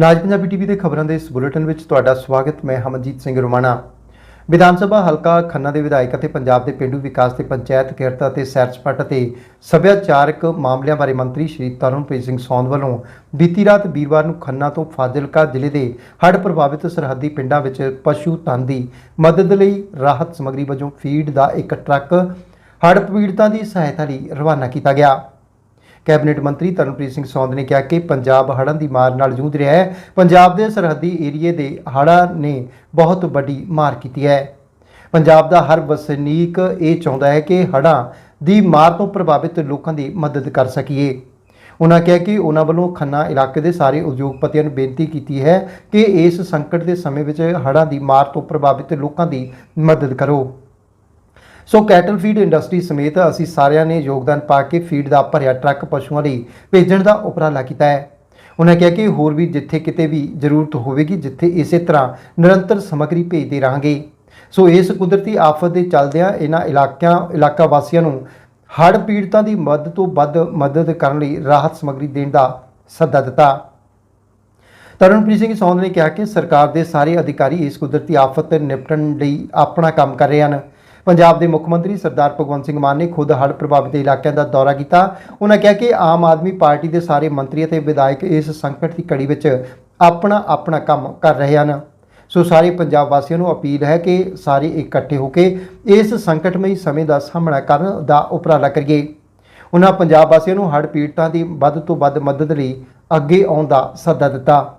ਨਾਜ Punjabi TV ਦੇ ਖਬਰਾਂ ਦੇ ਇਸ ਬੁਲੇਟਿਨ ਵਿੱਚ ਤੁਹਾਡਾ ਸਵਾਗਤ, ਮੈਂ ਹਮਨਜੀਤ ਸਿੰਘ ਰੋਮਾਣਾ। ਵਿਧਾਨ ਸਭਾ ਹਲਕਾ ਖੰਨਾ ਦੇ ਵਿਧਾਇਕ ਅਤੇ ਪੰਜਾਬ ਦੇ ਪਿੰਡੂ ਵਿਕਾਸ ਤੇ ਪੰਚਾਇਤ ਕਿਰਤ ਅਤੇ ਸੈਰ ਸਪਾਟਾ ਤੇ ਸੱਭਿਆਚਾਰਕ ਮਾਮਲਿਆਂ ਬਾਰੇ ਮੰਤਰੀ ਸ਼੍ਰੀ ਤਰਨਪ੍ਰੀਤ ਸਿੰਘ ਸੌਂਦ ਵੱਲੋਂ ਬੀਤੀ ਰਾਤ ਵੀਰਵਾਰ ਨੂੰ ਖੰਨਾ ਤੋਂ ਫਾਜ਼ਿਲਕਾ ਜ਼ਿਲ੍ਹੇ ਦੇ ਹੜ੍ਹ ਪ੍ਰਭਾਵਿਤ ਸਰਹੱਦੀ ਪਿੰਡਾਂ ਵਿੱਚ ਪਸ਼ੂ ਧਨ ਦੀ ਮਦਦ ਲਈ ਰਾਹਤ ਸਮੱਗਰੀ ਵਜੋਂ ਫੀਡ ਦਾ ਇੱਕ ਟਰੱਕ ਹੜ੍ਹ ਪੀੜਤਾਂ ਦੀ ਸਹਾਇਤਾ ਲਈ ਰਵਾਨਾ ਕੀਤਾ ਗਿਆ। ਕੈਬਨਿਟ ਮੰਤਰੀ ਤਰਨਪ੍ਰੀਤ ਸਿੰਘ ਸੌਂਦ ਨੇ ਕਿਹਾ ਕਿ ਪੰਜਾਬ ਹੜ੍ਹਾਂ ਦੀ ਮਾਰ ਨਾਲ ਜੂਝ ਰਿਹਾ ਹੈ। ਪੰਜਾਬ ਦੇ ਸਰਹੱਦੀ ਏਰੀਏ ਦੇ ਹੜ੍ਹਾਂ ਨੇ ਬਹੁਤ ਵੱਡੀ ਮਾਰ ਕੀਤੀ ਹੈ। ਪੰਜਾਬ ਦਾ ਹਰ ਵਸਨੀਕ ਇਹ ਚਾਹੁੰਦਾ ਹੈ ਕਿ ਹੜ੍ਹਾਂ ਦੀ ਮਾਰ ਤੋਂ ਪ੍ਰਭਾਵਿਤ ਲੋਕਾਂ ਦੀ ਮਦਦ ਕਰ ਸਕੀਏ। ਉਹਨਾਂ ਕਿਹਾ ਕਿ ਉਹਨਾਂ ਵੱਲੋਂ ਖੰਨਾ ਇਲਾਕੇ ਦੇ ਸਾਰੇ ਉਦਯੋਗਪਤੀਆਂ ਨੂੰ ਬੇਨਤੀ ਕੀਤੀ ਹੈ ਕਿ ਇਸ ਸੰਕਟ ਦੇ ਸਮੇਂ ਵਿੱਚ ਹੜ੍ਹਾਂ ਦੀ ਮਾਰ ਤੋਂ ਪ੍ਰਭਾਵਿਤ ਲੋਕਾਂ ਦੀ ਮਦਦ ਕਰੋ। ਸੋ ਕੈਟਲ ਫੀਡ ਇੰਡਸਟਰੀ ਸਮੇਤ ਅਸੀਂ ਸਾਰਿਆਂ ਨੇ ਯੋਗਦਾਨ ਪਾ ਕੇ ਫੀਡ ਦਾ ਭਰਿਆ ਟਰੱਕ ਪਸ਼ੂਆਂ ਲਈ ਭੇਜਣ ਦਾ ਉਪਰਾਲਾ ਕੀਤਾ ਹੈ। ਉਹਨਾਂ ਕਿਹਾ ਕਿ ਹੋਰ ਵੀ ਜਿੱਥੇ ਕਿਤੇ ਵੀ ਜ਼ਰੂਰਤ ਹੋਵੇਗੀ, ਜਿੱਥੇ ਇਸੇ ਤਰ੍ਹਾਂ ਨਿਰੰਤਰ ਸਮੱਗਰੀ ਭੇਜਦੇ ਰਹਾਂਗੇ। ਸੋ ਇਸ ਕੁਦਰਤੀ ਆਫਤ ਦੇ ਚੱਲਦਿਆਂ ਇਹਨਾਂ ਇਲਾਕਿਆਂ, ਇਲਾਕਾ ਵਾਸੀਆਂ ਨੂੰ ਹੜ੍ਹ ਪੀੜਤਾਂ ਦੀ ਮਦਦ ਤੋਂ ਵੱਧ ਮਦਦ ਕਰਨ ਲਈ ਰਾਹਤ ਸਮੱਗਰੀ ਦੇਣ ਦਾ ਸੱਦਾ ਦਿੱਤਾ। ਤਰਨਪ੍ਰੀਤ ਸਿੰਘ ਸੌਂਦ ਨੇ ਕਿਹਾ ਕਿ ਸਰਕਾਰ ਦੇ ਸਾਰੇ ਅਧਿਕਾਰੀ ਇਸ ਕੁਦਰਤੀ ਆਫਤ ਤੋਂ ਨਿਪਟਣ ਲਈ ਆਪਣਾ ਕੰਮ ਕਰ ਰਹੇ ਹਨ। ਪੰਜਾਬ ਦੇ ਮੁੱਖ ਮੰਤਰੀ ਸਰਦਾਰ ਭਗਵੰਤ ਸਿੰਘ ਮਾਨ ਨੇ ਖੁਦ ਹੜ੍ਹ ਪ੍ਰਭਾਵਿਤ ਇਲਾਕਿਆਂ ਦਾ ਦੌਰਾ ਕੀਤਾ। ਉਹਨਾਂ ਕਿਹਾ ਕਿ ਆਮ ਆਦਮੀ ਪਾਰਟੀ ਦੇ ਸਾਰੇ ਮੰਤਰੀ ਅਤੇ ਵਿਧਾਇਕ ਇਸ ਸੰਕਟ ਦੀ ਘੜੀ ਵਿੱਚ ਆਪਣਾ ਆਪਣਾ ਕੰਮ ਕਰ ਰਹੇ ਹਨ। ਸੋ ਸਾਰੇ ਪੰਜਾਬ ਵਾਸੀਆਂ ਨੂੰ ਅਪੀਲ ਹੈ ਕਿ ਸਾਰੇ ਇਕੱਠੇ ਹੋ ਕੇ ਇਸ ਸੰਕਟਮਈ ਸਮੇਂ ਦਾ ਸਾਹਮਣਾ ਕਰਨ ਦਾ ਉਪਰਾਲਾ ਕਰੀਏ। ਉਹਨਾਂ ਪੰਜਾਬ ਵਾਸੀਆਂ ਨੂੰ ਹੜ੍ਹ ਪੀੜਤਾਂ ਦੀ ਵੱਧ ਤੋਂ ਵੱਧ ਮਦਦ ਲਈ ਅੱਗੇ ਆਉਣ ਦਾ ਸੱਦਾ ਦਿੱਤਾ।